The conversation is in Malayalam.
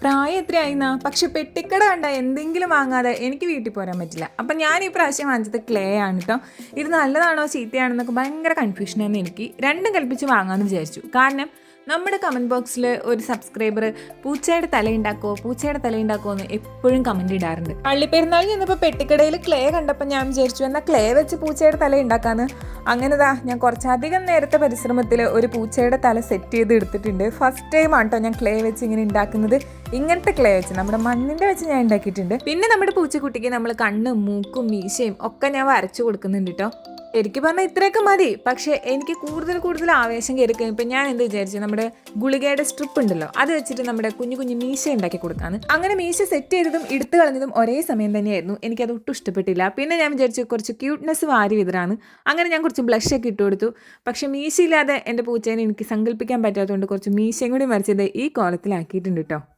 പ്രായം എത്രയായിന്നാ പക്ഷെ പെട്ടിക്കട കണ്ട എന്തെങ്കിലും വാങ്ങാതെ എനിക്ക് വീട്ടിൽ പോരാൻ പറ്റില്ല. അപ്പം ഞാൻ ഈ പ്രാവശ്യം വാങ്ങിച്ചത് ക്ലേ ആണ് കേട്ടോ ഇത് നല്ലതാണോ ചീത്തയാണെന്നൊക്കെ ഭയങ്കര കൺഫ്യൂഷനായിരുന്നു എനിക്ക്. രണ്ടും കൽപ്പിച്ച് വാങ്ങാമെന്ന് വിചാരിച്ചു. കാരണം നമ്മുടെ കമന്റ് ബോക്സിൽ ഒരു സബ്സ്ക്രൈബർ പൂച്ചയുടെ തലയുണ്ടാക്കോ പൂച്ചയുടെ തലയുണ്ടാക്കോ എന്ന് എപ്പോഴും കമന്റ് ഇടാറുണ്ട്. പള്ളിപ്പെരുന്നാൾ ചെന്നപ്പോൾ പെട്ടിക്കടയിൽ ക്ലേ കണ്ടപ്പോൾ ഞാൻ വിചാരിച്ചു എന്നാൽ ക്ലേ വെച്ച് പൂച്ചയുടെ തല അങ്ങനെതാ ഞാൻ കുറച്ചധികം നേരത്തെ പരിശ്രമത്തിൽ ഒരു പൂച്ചയുടെ തല സെറ്റ് ചെയ്ത് എടുത്തിട്ടുണ്ട്. ഫസ്റ്റ് ടൈം ആട്ടോ ഞാൻ ക്ലേ വെച്ച് ഇങ്ങനെ ഉണ്ടാക്കുന്നത് ഇങ്ങനത്തെ ക്ലേ വെച്ച് നമ്മുടെ മണ്ണിന്റെ വെച്ച് ഞാൻ ഉണ്ടാക്കിയിട്ടുണ്ട് പിന്നെ നമ്മുടെ പൂച്ചക്കുട്ടിക്ക് നമ്മൾ കണ്ണും മൂക്കും മീശയും ഒക്കെ ഞാൻ വരച്ചു കൊടുക്കുന്നുണ്ട് കേട്ടോ എനിക്ക് പറഞ്ഞാൽ ഇത്രയൊക്കെ മതി. പക്ഷേ എനിക്ക് കൂടുതൽ കൂടുതൽ ആവേശം കയറിക്കും ഇപ്പം ഞാൻ എന്ത് വിചാരിച്ചു? നമ്മുടെ ഗുളികയുടെ സ്ട്രിപ്പ് ഉണ്ടല്ലോ അത് വെച്ചിട്ട് നമ്മുടെ കുഞ്ഞു കുഞ്ഞു മീശ ഉണ്ടാക്കി കൊടുക്കാന്ന്. അങ്ങനെ മീശ സെറ്റ് ചെയ്തതും എടുത്തു കളഞ്ഞതും ഒരേ സമയം തന്നെയായിരുന്നു. എനിക്കത് ഒട്ടും ഇഷ്ടപ്പെട്ടില്ല. പിന്നെ ഞാൻ വിചാരിച്ചു കുറച്ച് ക്യൂട്ട്നെസ് വാരി വിതറാണ് അങ്ങനെ ഞാൻ കുറച്ച് ബ്ലഷ് ഒക്കെ ഇട്ട് കൊടുത്തു. പക്ഷേ മീശയില്ലാതെ എന്റെ പൂച്ചേനെ എനിക്ക് സങ്കല്പിക്കാൻ പറ്റാത്തതുകൊണ്ട് കുറച്ച് മീശയും കൂടി വരച്ചത് ഈ കോലത്തിലാക്കിയിട്ടുണ്ട് കേട്ടോ